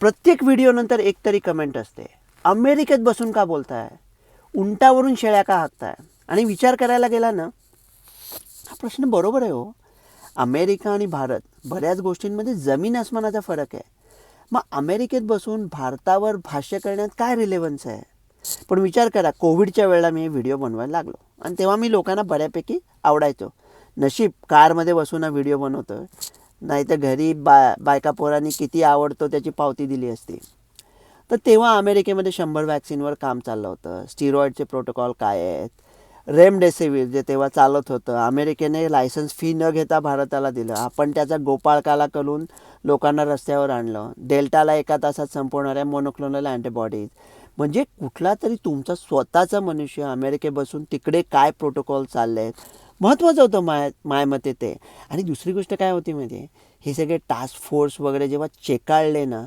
प्रत्येक व्हिडिओनंतर एक तरी कमेंट असते. अमेरिकेत बसून का बोलताय? उंटावरून शेळ्या का हाकताय? आणि विचार करायला गेला ना हा प्रश्न बरोबर आहे हो. अमेरिका आणि भारत बऱ्याच गोष्टींमध्ये जमीन आसमानाचा फरक आहे. मग अमेरिकेत बसून भारतावर भाष्य करण्यात काय रिलेव्हन्स आहे? पण विचार करा कोविडच्या वेळेला मी हे व्हिडिओ बनवायला लागलो. आणि तेव्हा मी लोकांना बऱ्यापैकी आवडायचो. नशीब कारमध्ये बसून हा व्हिडिओ बनवतो नाही तर घरी बा बायका पोरांनी किती आवडतो त्याची पावती दिली असती. तर तेव्हा अमेरिकेमध्ये शंभर वॅक्सिनवर काम चाललं होतं. स्टिरॉईडचे प्रोटोकॉल काय आहेत? रेमडेसिवीर जे तेव्हा चालत होतं. अमेरिकेने लायसन्स फी न घेता भारताला दिलं. आपण त्याचा गोपाळकाला करून लोकांना रस्त्यावर आणलं. डेल्टाला एका तासात संपवणाऱ्या मोनोक्लोनल अँटीबॉडीज म्हणजे कुठला तरी तुमचा स्वतःचा मनुष्य अमेरिकेत बसून तिकडे काय प्रोटोकॉल चालले आहेत महत्त्वाचं होतं माय माय मते ते. आणि दुसरी गोष्ट काय होती म्हणजे हे सगळे टास्क फोर्स वगैरे जेव्हा चेकाळले ना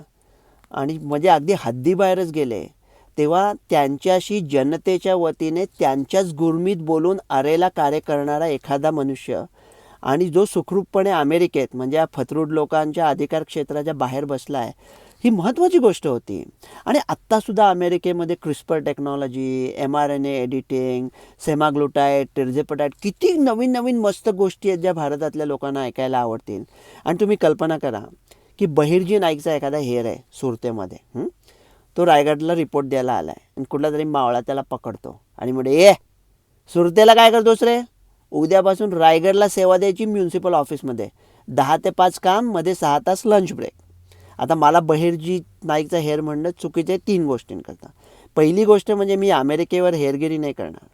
आणि म्हणजे अगदी हद्दीबाहेरच गेले तेव्हा त्यांच्याशी जनतेच्या वतीने त्यांच्याच गुरमीत बोलून अरेला कार्य करणारा एखादा मनुष्य आणि जो सुखरूपपणे अमेरिकेत म्हणजे या फतरूड लोकांच्या अधिकार क्षेत्राच्या बाहेर बसला आहे ही महत्त्वाची गोष्ट होती. आणि आत्तासुद्धा अमेरिकेमध्ये CRISPR technology M R N A editing semaglutide tirzepatide किती नवीन नवीन मस्त गोष्टी आहेत ज्या भारतातल्या लोकांना ऐकायला आवडतील. आणि तुम्ही कल्पना करा की बहिर्जी नाईकचा एखादा हेअर आहे सुरतेमध्ये तो रायगडला रिपोर्ट द्यायला आला आहे आणि कुठला तरी मावळा त्याला पकडतो आणि म्हणजे ए सुरतेला काय करतोस रे? उद्यापासून रायगडला सेवा द्यायची म्युन्सिपल ऑफिसमध्ये. दहा ते पाच काममध्ये सहा तास लंच ब्रेक आता मला बहिर्जी नाईकचा हेअर म्हणणं चुकीचं आहे तीन गोष्टींकरता. पहिली गोष्ट म्हणजे मी अमेरिकेवर हेरगिरी नाही करणार.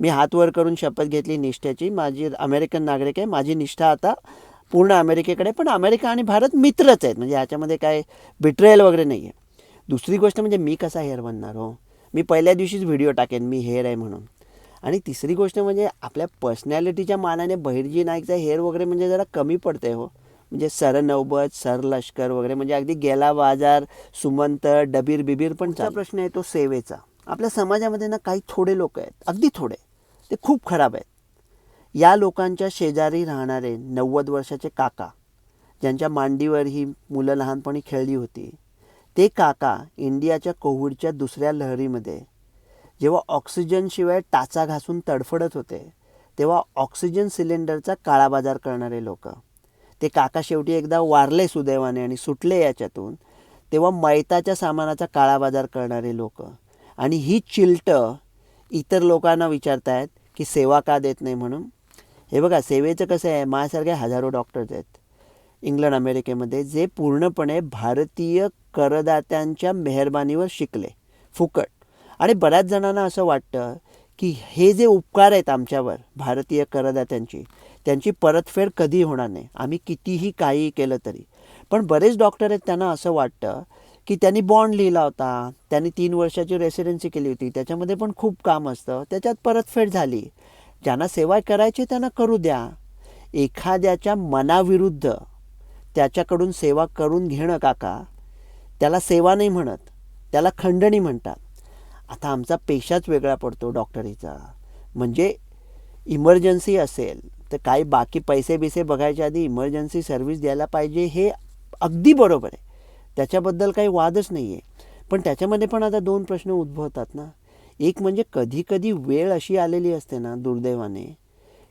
मी हात वर करून शपथ घेतली निष्ठेची. माझी अमेरिकन नागरिक आहे. माझी निष्ठा आता पूर्ण अमेरिकेकडे पण अमेरिका आणि भारत मित्रच आहेत. म्हणजे ह्याच्यामध्ये काय बिट्रेल वगैरे नाही आहे दुसरी गोष्ट म्हणजे मी कसा हेअर बनणार हो? मी पहिल्या दिवशीच व्हिडिओ टाकेन मी हेअर आहे म्हणून. आणि तिसरी गोष्ट म्हणजे आपल्या पर्सनॅलिटीच्या मानाने बहिर्जी नाईकचा हेअर वगैरे म्हणजे जरा कमी पडते हो. म्हणजे सर नौबत सर लष्कर वगैरे म्हणजे अगदी गेला बाजार सुमंत डबीर बिबीर पण प्रश्न आहे तो सेवेचा. आपल्या समाजामध्ये ना काही थोडे लोक आहेत अगदी थोडे. ते खूप खराब आहेत. या लोकांच्या शेजारी राहणारे नव्वद वर्षाचे काका ज्यांच्या मांडीवर ही मुलं लहानपणी खेळली होती ते काका इंडियाच्या कोविडच्या दुसऱ्या लहरीमध्ये जेव्हा ऑक्सिजनशिवाय टाचा घासून तडफडत होते तेव्हा ऑक्सिजन सिलेंडरचा काळाबाजार करणारे लोक. ते काका शेवटी एकदा वारले सुदैवाने आणि सुटले याच्यातून तेव्हा मैताच्या सामानाचा काळा बाजार करणारे लोक. आणि ही चिलटं इतर लोकांना विचारतायत की सेवा का देत नाही म्हणून. हे बघा सेवेचं कसं आहे? माझ्यासारखे हजारो डॉक्टर्स आहेत. इंग्लंड अमेरिकेमध्ये जे पूर्णपणे भारतीय करदात्यांच्या मेहरबानीवर शिकले. फुकट. आणि बऱ्याच जणांना असं वाटतं की हे जे उपकार आहेत आमच्यावर भारतीय करदात्यांची त्यांची परतफेड कधी होणार नाही. आम्ही कितीही काही केलं तरी. पण बरेच डॉक्टर आहेत त्यांना असं वाटतं की त्यांनी बॉन्ड लिहिला होता त्यांनी तीन वर्षाची रेसिडेन्सी केली होती त्याच्यामध्ये पण खूप काम असतं त्याच्यात परतफेड झाली. ज्यांना सेवा करायची त्यांना करू द्या. एखाद्याच्या मनाविरुद्ध त्याच्याकडून सेवा करून घेणं काका त्याला सेवा नाही म्हणत त्याला खंडणी म्हणतात. आता आमचा पेशाच वेगळा पडतो डॉक्टरीचा. म्हणजे इमर्जन्सी असेल तर काही बाकी पैसे बिसे बघायच्या आधी इमर्जन्सी सर्व्हिस द्यायला पाहिजे हे अगदी बरोबर आहे. त्याच्याबद्दल काही वादच नाही आहे पण त्याच्यामध्ये पण आता दोन प्रश्न उद्भवतात ना. एक म्हणजे कधी कधी वेळ अशी आलेली असते ना दुर्दैवाने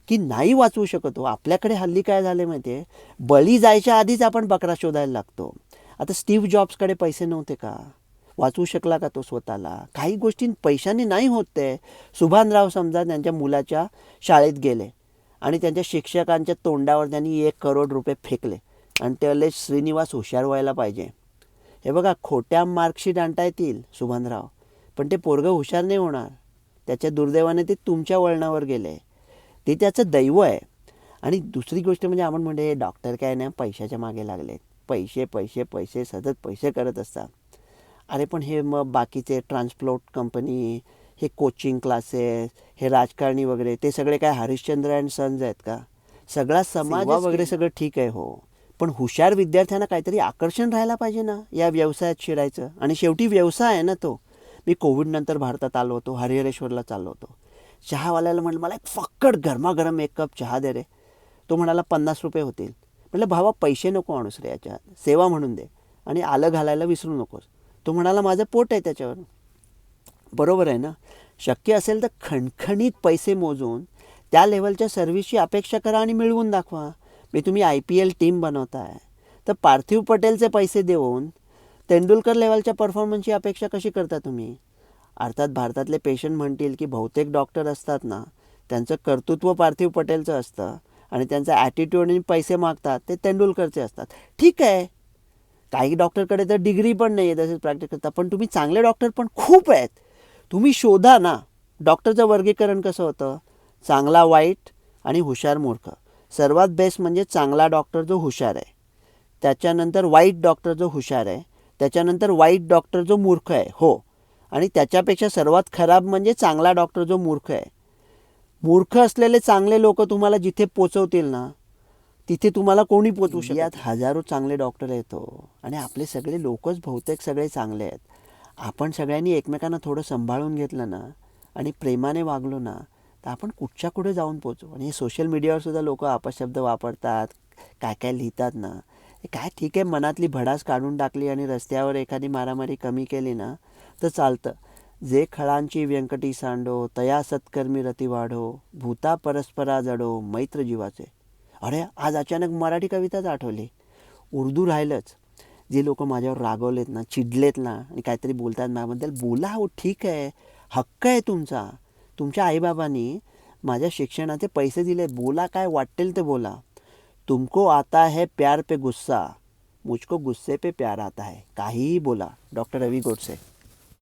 की नाही वाचवू शकत हो. आपल्याकडे हल्ली काय झाले माहिती आहे बळी जायच्या आधीच आपण बकरा शोधायला लागतो. आता स्टीव्ह जॉब्सकडे पैसे नव्हते का? वाचवू शकला का तो स्वतःला? काही गोष्टी पैशाने नाही होत ते. सुभानराव समजा त्यांच्या मुलाच्या शाळेत गेले आणि त्यांच्या शिक्षकांच्या तोंडावर त्यांनी एक करोड रुपये फेकले आणि त्याले श्रीनिवास हुशार व्हायला पाहिजे. हे बघा खोट्या मार्कशीट आणता येतील सुभानराव पण ते पोरगं हुशार नाही होणार. त्याच्या दुर्दैवाने ते तुमच्या वळणावर गेले. ते त्याचं दैव आहे. आणि दुसरी गोष्ट म्हणजे आपण म्हणजे हे डॉक्टर काय नाही पैशाच्या मागे लागलेत. पैसे पैसे पैसे सतत पैसे करत असतात. अरे पण हे मग बाकीचे ट्रान्सपोर्ट कंपनी हे कोचिंग क्लासेस हे राजकारणी वगैरे ते सगळे काय हरिश्चंद्र अँड सन्स आहेत का? सगळा समाज वगैरे सगळं ठीक आहे हो. पण हुशार विद्यार्थ्यांना काहीतरी आकर्षण राहायला पाहिजे ना या व्यवसायात शिरायचं. आणि शेवटी व्यवसाय आहे ना तो. मी कोविडनंतर भारतात आलो होतो हरिहरेश्वरला चाललो होतो. चहावाल्याला म्हटलं मला एक फक्कड गरमागरम एक कप चहा दे रे. तो म्हणाला पन्नास रुपये होतील. म्हटलं भावा पैसे नको आणूस रे याच्यात. सेवा म्हणून दे. आणि आलं घालायला विसरू नकोस. तो म्हणाला माझं पोट आहे त्याच्यावर. बरोबर आहे ना? शक्य असेल तर खणखणीत पैसे मोजून त्या लेवलच्या सर्व्हिसची अपेक्षा करा आणि मिळवून दाखवा. मी तुम्ही आय पी एल टीम बनवताय. तर पार्थिव पटेलचे पैसे देऊन तेंडुलकर लेवलच्या परफॉर्मन्सची अपेक्षा कशी करता तुम्ही? अर्थात भारतातले पेशंट म्हणतील की बहुतेक डॉक्टर असतात ना त्यांचं कर्तृत्व पार्थिव पटेलचं असतं आणि त्यांचा ॲटिट्यूड आणि पैसे मागतात ते तेंडुलकरचे असतात. ठीक आहे. काही डॉक्टरकडे तर डिग्री पण नाही आहे तसेच प्रॅक्टिस करता. पण तुम्ही चांगले डॉक्टर पण खूप आहेत. तुम्ही शोधा ना. डॉक्टरचं वर्गीकरण कसं होतं? चांगला वाईट आणि हुशार मूर्ख. सर्वात बेस्ट म्हणजे चांगला डॉक्टर जो हुशार आहे. त्याच्यानंतर वाईट डॉक्टर जो हुशार आहे. त्याच्यानंतर वाईट डॉक्टर जो मूर्ख आहे. हो. आणि त्याच्यापेक्षा सर्वात खराब म्हणजे चांगला डॉक्टर जो मूर्ख आहे. मूर्ख असलेले चांगले लोक तुम्हाला जिथे पोचवतील ना तिथे तुम्हाला कोणी पोचवू शकत यात हजारो चांगले डॉक्टर येतो आणि आपले सगळे लोकच बहुतेक सगळे चांगले आहेत. आपण सगळ्यांनी एकमेकांना थोडं सांभाळून घेतलं ना आणि प्रेमाने वागलो ना तर आपण कुठच्या कुठे जाऊन पोचू? आणि हे सोशल मीडियावर सुद्धा लोक अपशब्द वापरतात काय काय लिहितात ना. हे काय ठीक आहे मनातली भडास काढून टाकली आणि रस्त्यावर एखादी मारामारी कमी केली ना तर चालतं. जे खळांची व्यंकटी सांडो तया सत्कर्मी रती वाढो भूता परस्परा जडो मैत्र जीवाचे. अरे आज अचानक मराठी कविताच आठवली. उर्दू राहिलंच. जे लोक माझ्यावर रागवलेत ना चिडलेत ना आणि काहीतरी बोलतात माझ्याबद्दल बोला हो ठीक आहे. हक्क आहे तुमचा. तुमच्या आईबाबांनी माझ्या शिक्षणाचे पैसे दिले. बोला काय वाटेल ते बोला. तुमको आता है प्यार पे गुस्सा. मुझको गुस्से पे प्यार आता है. काहीही बोला. डॉक्टर रवी गोडसे.